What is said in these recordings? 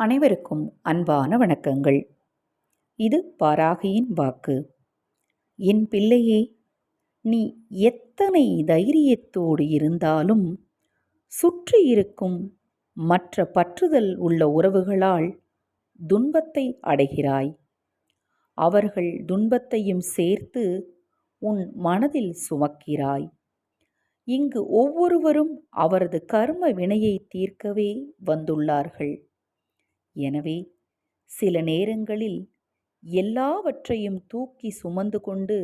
அனைவருக்கும் அன்பான வணக்கங்கள். இது பாராகியின் வாக்கு. என் பிள்ளையே நீ எத்தனை தைரியத்தோடு இருந்தாலும் சுற்றி இருக்கும் மற்ற பற்றுதல் உள்ள உறவுகளால் துன்பத்தை அடைகிறாய். அவர்கள் துன்பத்தையும் சேர்த்து உன் மனதில் சுமக்கிறாய். இங்கு ஒவ்வொருவரும் அவரது கர்ம வினையை தீர்க்கவே வந்துள்ளார்கள். எனவே சில நேரங்களில் எல்லாவற்றையும் தூக்கி சுமந்து கொண்டு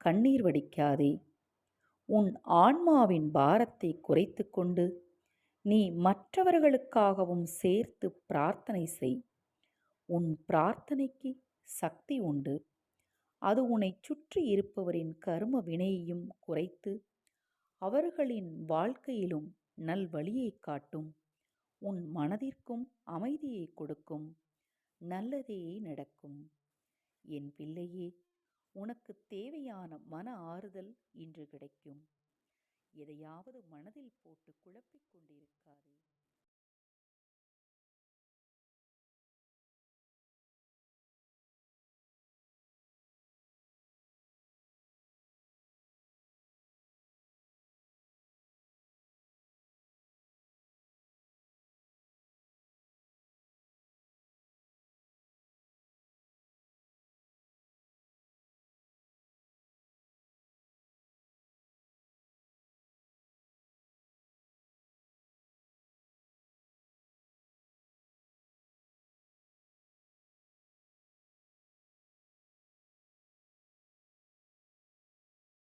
கண்ணீர் வடிக்காதே. உன் ஆன்மாவின் பாரத்தை குறைத்து கொண்டு நீ மற்றவர்களுக்காகவும் சேர்த்து பிரார்த்தனை செய். உன் பிரார்த்தனைக்கு சக்தி உண்டு. அது உன்னை சுற்றி இருப்பவரின் கர்ம வினையையும் குறைத்து அவர்களின் வாழ்க்கையிலும் நல்வழியை காட்டும். உன் மனதிற்கும் அமைதியை கொடுக்கும். நல்லதே நடக்கும். என் பிள்ளையே உனக்கு தேவையான மன ஆறுதல் இன்று கிடைக்கும். எதையாவது மனதில் போட்டு குழப்பிக் கொண்டிருக்காதே.